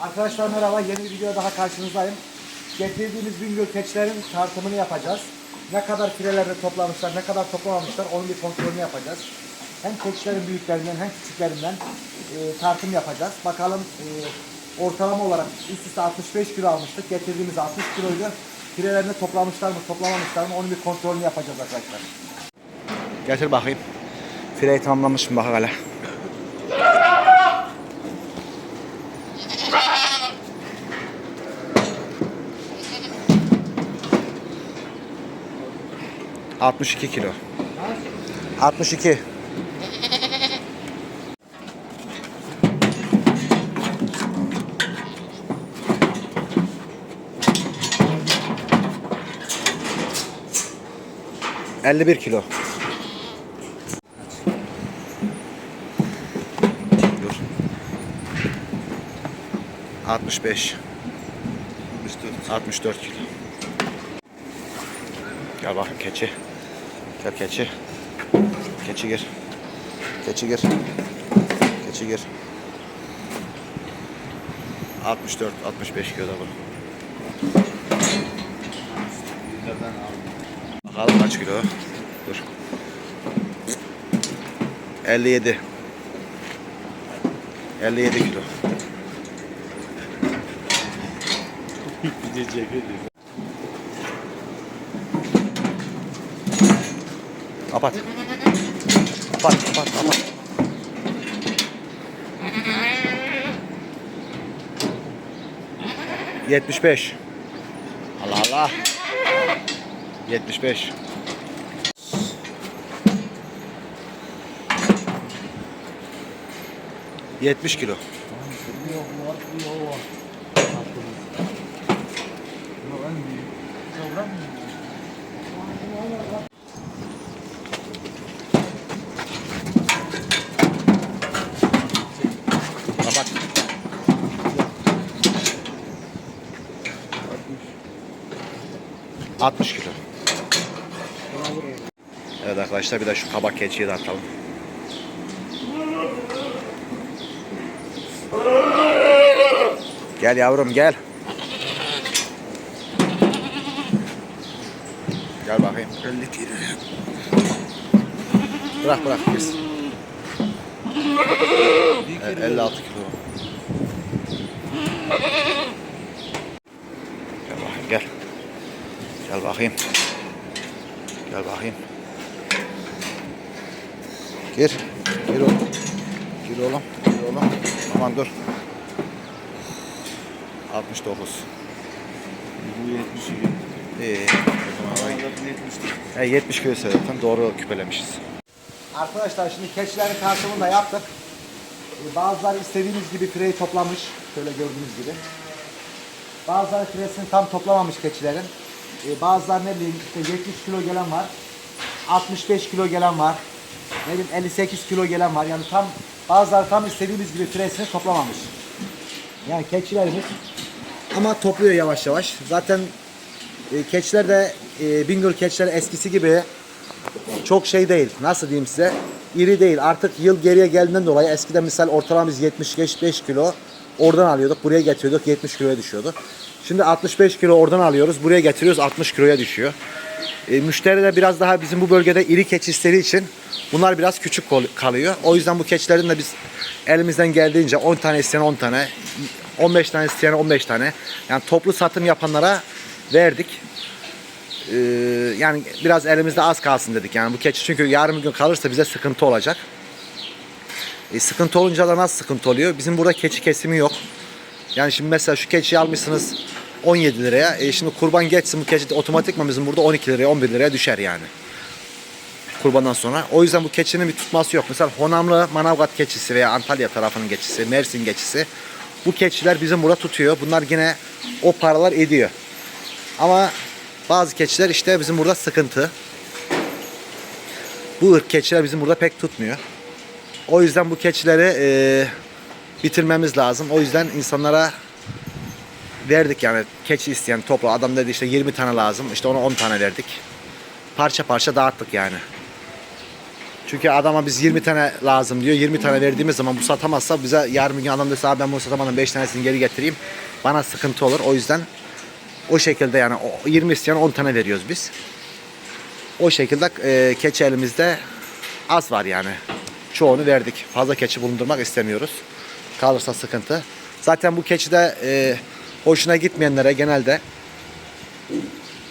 Arkadaşlar merhaba, yeni bir videoda daha karşınızdayım. Getirdiğimiz Bingöl keçilerin tartımını yapacağız. Ne kadar filelerde toplamışlar, ne kadar toplamamışlar onun bir kontrolünü yapacağız. Hem keçilerin büyüklerinden hem küçüklerinden e, tartım yapacağız. Bakalım e, ortalama olarak üst üste 65 kilo almıştık. Getirdiğimiz 60 kiloydu. Filelerini toplamışlar mı, toplamamışlar mı onun bir kontrolünü yapacağız arkadaşlar. Getir bakayım. Fileyi tamamlamış mı bak hala. 62 kilo. 62. Elli bir kilo. Dur. Altmış beş. Altmış dört kilo. Gel bakayım keçi. Gel keçi. Keçi gir. Keçi gir. Keçi gir. 64 65 kilo da bu. Bakalım kaç kilo? Dur. 57. 57 kilo. Kapat. Kapat, kapat, kapat. Yetmiş beş. Allah Allah. Yetmiş beş. Yetmiş kilo. Thank you. 60 kilo. Evet arkadaşlar bir de şu kabak keçiyi de atalım. Gel yavrum gel. Gel bakayım. 50 kilo. Bırak bırak biz. E, 56 kilo. Gel bakayım. Gel bakayım. Gir. Gir oğlum. Gir oğlum. Gir oğlum. Aman dur. 69. Bu 72. İyi. O zaman Zaten 70'ti. E, 70 kilo zaten doğru küpelemişiz. Arkadaşlar şimdi keçilerin tartımını da yaptık. E, Bazıları istediğimiz gibi fireyi toplamış. Şöyle gördüğünüz gibi. Bazıları firesini tam toplamamış keçilerin. E, Bazıları ne bileyim işte 70 kilo gelen var. 65 kilo gelen var. Ne bileyim 58 kilo gelen var. Yani tam bazıları tam istediğimiz gibi firesini toplamamış. Yani keçilerimiz ama topluyor yavaş yavaş. Zaten e, keçiler de e, Bingöl keçileri eskisi gibi çok şey değil. Nasıl diyeyim size? İri değil. Artık yıl geriye geldiğinden dolayı eskiden misal ortalama biz 75 kilo oradan alıyorduk. Buraya getiriyorduk 70 kiloya düşüyordu. Şimdi 65 kilo oradan alıyoruz. Buraya getiriyoruz 60 kiloya düşüyor. E, müşteri de biraz daha bizim bu bölgede iri istediği için bunlar biraz küçük kalıyor. O yüzden bu keçilerin de biz elimizden geldiğince 10 tane isteyen 10 tane, 15 tane isteyen 15 tane. Yani toplu satım yapanlara verdik. Ee, yani biraz elimizde az kalsın dedik. Yani bu keçi çünkü yarın bir gün kalırsa bize sıkıntı olacak. E, sıkıntı olunca da nasıl sıkıntı oluyor? Bizim burada keçi kesimi yok. Yani şimdi mesela şu keçiyi almışsınız 17 liraya. E şimdi kurban geçsin bu keçi otomatikman bizim burada 12 liraya 11 liraya düşer yani. Kurbandan sonra. O yüzden bu keçinin bir tutması yok. Mesela Honamlı Manavgat keçisi veya Antalya tarafının keçisi, Mersin keçisi. Bu keçiler bizim burada tutuyor. Bunlar yine o paralar ediyor. Ama bazı keçiler işte bizim burada sıkıntı. Bu ırk keçiler bizim burada pek tutmuyor. O yüzden bu keçileri e, bitirmemiz lazım. O yüzden insanlara verdik yani keçi isteyen topla adam dedi işte 20 tane lazım işte ona 10 tane verdik. Parça parça dağıttık yani. Çünkü adama biz 20 tane lazım diyor. 20 tane verdiğimiz zaman bu satamazsa bize yarın gün adam dese "Abi ben bunu satamadım 5 tanesini geri getireyim. Bana sıkıntı olur. O yüzden o şekilde yani o 20 isteyen 10 tane veriyoruz biz. O şekilde e, keçi elimizde az var yani. Çoğunu verdik. Fazla keçi bulundurmak istemiyoruz. Kalırsa sıkıntı. Zaten bu keçi de e, hoşuna gitmeyenlere genelde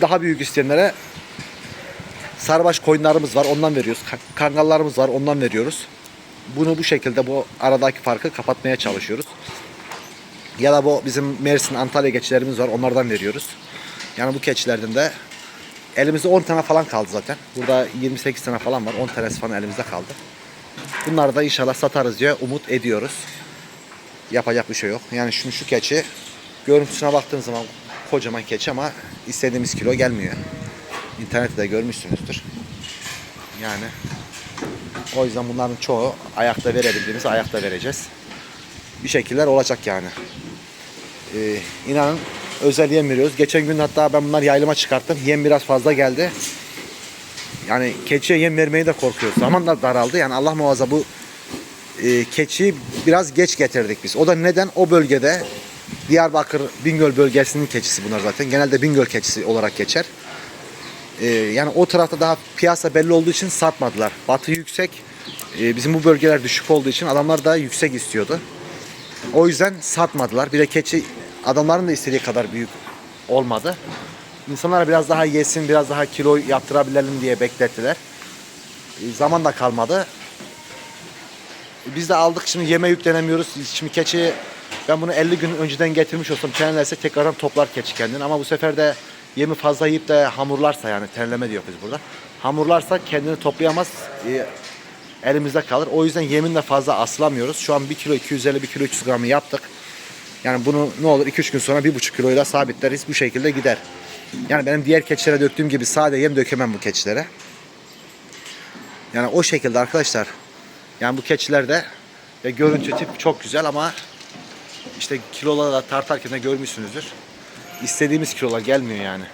daha büyük isteyenlere sarbaş koyunlarımız var ondan veriyoruz. Ka- Kangallarımız var ondan veriyoruz. Bunu bu şekilde bu aradaki farkı kapatmaya çalışıyoruz. Ya da bu bizim Mersin, Antalya keçilerimiz var onlardan veriyoruz. Yani bu keçilerden de elimizde 10 tane falan kaldı zaten. Burada 28 tane falan var. 10 tanesi falan elimizde kaldı. Bunları da inşallah satarız diye umut ediyoruz. Yapacak bir şey yok. Yani şu, şu keçi görüntüsüne baktığın zaman kocaman keçi ama istediğimiz kilo gelmiyor. İnternette de görmüşsünüzdür. Yani o yüzden bunların çoğu ayakta verebildiğimiz ayakta vereceğiz. Bir şekiller olacak yani. Ee, inanın özel yem veriyoruz. Geçen gün hatta ben bunları yaylıma çıkarttım. Yem biraz fazla geldi. Yani keçiye yem vermeyi de korkuyoruz. Zaman da daraldı. Yani Allah muhafaza bu e, keçiyi biraz geç getirdik biz. O da neden? O bölgede Diyarbakır Bingöl bölgesinin keçisi bunlar zaten. Genelde Bingöl keçisi olarak geçer. E, yani o tarafta daha piyasa belli olduğu için satmadılar. Batı yüksek. e, bizim bu bölgeler düşük olduğu için adamlar da yüksek istiyordu. O yüzden satmadılar. Bir de keçi adamların da istediği kadar büyük olmadı. İnsanlar biraz daha yesin, biraz daha kilo yaptırabilelim diye beklettiler. E, zaman da kalmadı. Biz de aldık şimdi yeme yüklenemiyoruz. Şimdi keçi ben bunu 50 gün önceden getirmiş olsam çenelerse tekrardan toplar keçi kendini. Ama bu sefer de yemi fazla yiyip de hamurlarsa yani terleme diyor biz burada. Hamurlarsa kendini toplayamaz. e, elimizde kalır. O yüzden yeminle fazla aslamıyoruz. Şu an 1 kilo 250 1 kilo 300 gramı yaptık. Yani bunu ne olur 2-3 gün sonra 1,5 kiloyla sabitleriz. Bu şekilde gider. Yani benim diğer keçilere döktüğüm gibi sade yem dökemem bu keçilere. Yani o şekilde arkadaşlar. Yani bu keçilerde ve görüntü tip çok güzel ama işte kiloları tartarken de görmüşsünüzdür. İstediğimiz kilolar gelmiyor yani.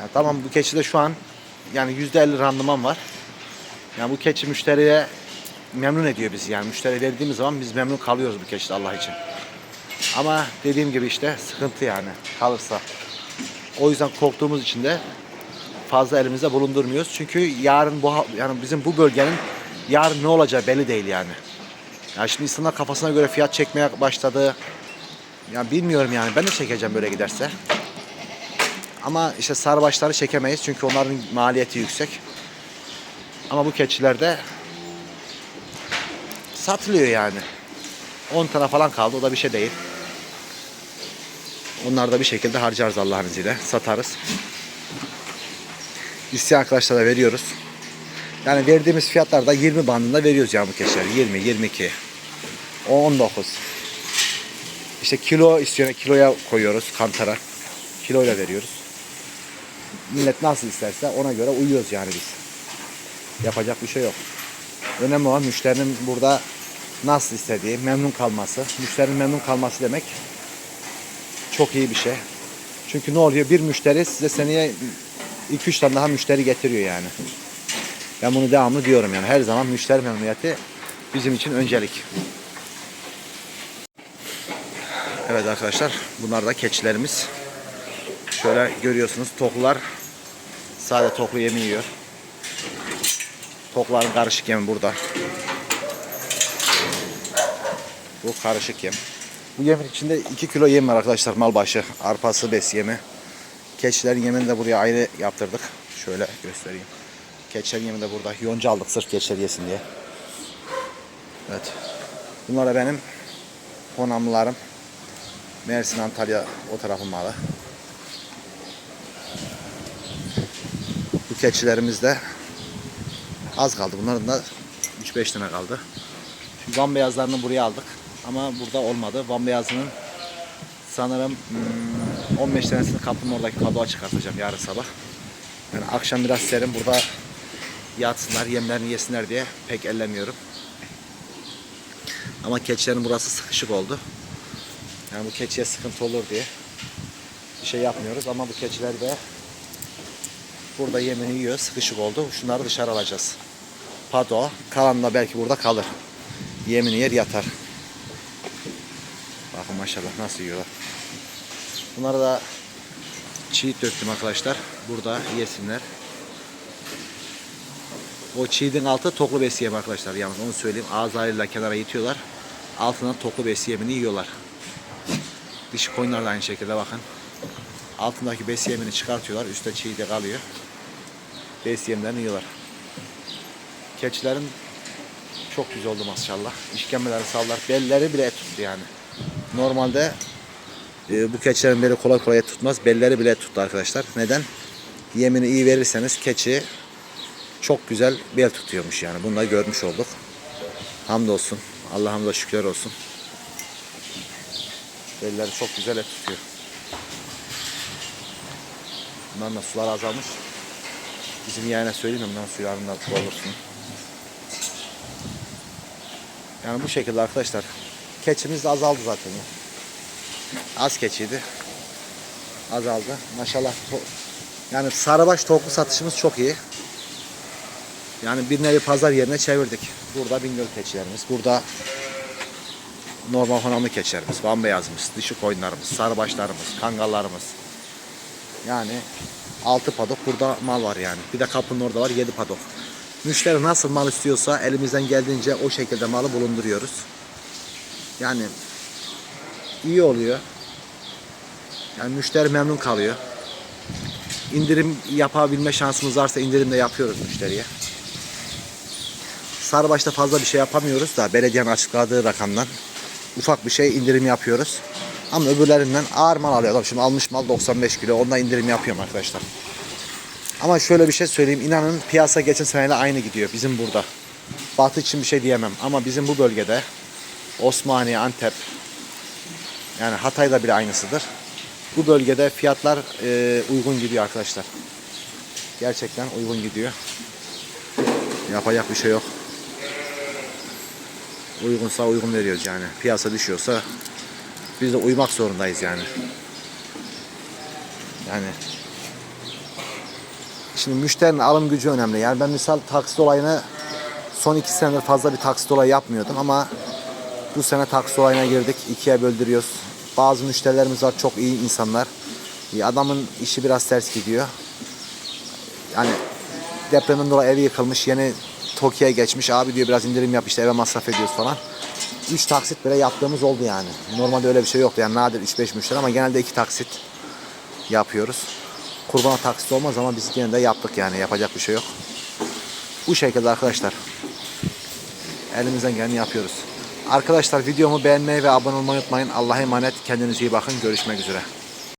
yani tamam bu keçide şu an yani %50 randıman var. Yani bu keçi müşteriye memnun ediyor bizi yani. Müşteri verdiğimiz zaman biz memnun kalıyoruz bu keçide Allah için. Ama dediğim gibi işte sıkıntı yani kalırsa. O yüzden korktuğumuz için de fazla elimizde bulundurmuyoruz. Çünkü yarın bu yani bizim bu bölgenin yarın ne olacağı belli değil yani. Ya şimdi insanlar kafasına göre fiyat çekmeye başladı. Ya bilmiyorum yani ben de çekeceğim böyle giderse. Ama işte sarıbaşları çekemeyiz çünkü onların maliyeti yüksek. Ama bu keçilerde satılıyor yani. 10 tane falan kaldı o da bir şey değil. Onları da bir şekilde harcarız Allah'ın izniyle. Satarız. İsteyen arkadaşlara veriyoruz. Yani verdiğimiz fiyatlarda 20 bandında veriyoruz yani bu keçileri. 20, 22, 19. İşte kilo istiyor, kiloya koyuyoruz kantara. Kiloyla veriyoruz. Millet nasıl isterse ona göre uyuyoruz yani biz. Yapacak bir şey yok. Önemli olan müşterinin burada nasıl istediği, memnun kalması. Müşterinin memnun kalması demek çok iyi bir şey. Çünkü ne oluyor? Bir müşteri size seneye 2-3 tane daha müşteri getiriyor yani. Ben bunu devamlı diyorum yani. Her zaman müşteri memnuniyeti bizim için öncelik. Evet arkadaşlar bunlar da keçilerimiz. Şöyle görüyorsunuz toklular sade toklu yemi yiyor. Tokların karışık yemi burada. Bu karışık yem. Bu yemin içinde 2 kilo yem var arkadaşlar mal başı. Arpası, bes yemi. Keçilerin yemini de buraya ayrı yaptırdık. Şöyle göstereyim. Keçilerin yemini de burada. Yonca aldık sırf keçiler yesin diye. Evet. Bunlar da benim konamlarım. Mersin, Antalya o tarafın malı. Bu keçilerimiz de az kaldı. Bunların da 3-5 tane kaldı. Şu Van beyazlarını buraya aldık. Ama burada olmadı. Van beyazının sanırım hmm, 15 tanesini kapının oradaki kabuğa çıkartacağım yarın sabah. Yani akşam biraz serin burada yatsınlar, yemlerini yesinler diye pek ellemiyorum. Ama keçilerin burası sıkışık oldu. Yani bu keçiye sıkıntı olur diye bir şey yapmıyoruz ama bu keçiler de burada yemini yiyor, sıkışık oldu. Şunları dışarı alacağız. pado. Kalan da belki burada kalır. Yemini yer yatar. Bakın maşallah nasıl yiyorlar. Bunları da çiğ döktüm arkadaşlar. Burada yesinler. O çiğdin altı toklu besiyem arkadaşlar. Yalnız onu söyleyeyim. Ağız ağrıyla kenara itiyorlar. Altından toklu besiyemini yiyorlar. Dişi koyunlar da aynı şekilde bakın. Altındaki besiyemini çıkartıyorlar. Üstte çiğ de kalıyor. Besiyemlerini yiyorlar. Keçilerin çok güzel oldu maşallah. İşkembeleri sallar. Belleri bile et tuttu yani. Normalde e, bu keçilerin beli kolay kolay et tutmaz. Belleri bile et tuttu arkadaşlar. Neden? Yemini iyi verirseniz keçi çok güzel bel tutuyormuş yani. Bunu da görmüş olduk. Hamdolsun. Allah'ımıza şükürler olsun. Belleri çok güzel et tutuyor. Bunların da sular azalmış. Bizim yayına söyleyeyim? Bundan sularından olursun. Yani bu şekilde arkadaşlar. Keçimiz de azaldı zaten. Az keçiydi. Azaldı. Maşallah. Yani sarıbaş tavuklu satışımız çok iyi. Yani bir nevi pazar yerine çevirdik. Burada Bingöl keçilerimiz, burada normal honamlı keçilerimiz, van beyazımız, dişi koyunlarımız, sarıbaşlarımız, kangallarımız. Yani 6 padok burada mal var yani. Bir de kapının orada var 7 padok. Müşteri nasıl mal istiyorsa elimizden geldiğince o şekilde malı bulunduruyoruz. Yani iyi oluyor. Yani müşteri memnun kalıyor. İndirim yapabilme şansımız varsa indirim de yapıyoruz müşteriye. Sarıbaş'ta fazla bir şey yapamıyoruz da belediyenin açıkladığı rakamdan ufak bir şey indirim yapıyoruz. Ama öbürlerinden ağır mal alıyor. Şimdi almış mal 95 kilo. Ondan indirim yapıyorum arkadaşlar. Ama şöyle bir şey söyleyeyim. İnanın piyasa geçen seneyle aynı gidiyor bizim burada. Batı için bir şey diyemem. Ama bizim bu bölgede Osmaniye, Antep yani Hatay'da bile aynısıdır. Bu bölgede fiyatlar e, uygun gidiyor arkadaşlar. Gerçekten uygun gidiyor. Yapacak bir şey yok. Uygunsa uygun veriyoruz yani. Piyasa düşüyorsa biz de uymak zorundayız yani. Yani şimdi müşterinin alım gücü önemli. Yani ben misal taksit olayını son iki senedir fazla bir taksit olayı yapmıyordum ama bu sene taksit olayına girdik. ikiye böldürüyoruz. Bazı müşterilerimiz var çok iyi insanlar. E, Adamın işi biraz ters gidiyor. Yani depremden dolayı evi yıkılmış. Yeni Tokyo'ya geçmiş. Abi diyor biraz indirim yap işte eve masraf ediyoruz falan. 3 taksit bile yaptığımız oldu yani. Normalde öyle bir şey yoktu. Yani nadir 3-5 müşteri ama genelde 2 taksit yapıyoruz. Kurbana taksit olmaz ama biz gene de yaptık yani. Yapacak bir şey yok. Bu şekilde arkadaşlar. Elimizden geleni yapıyoruz. Arkadaşlar videomu beğenmeyi ve abone olmayı unutmayın. Allah'a emanet. Kendinize iyi bakın. Görüşmek üzere.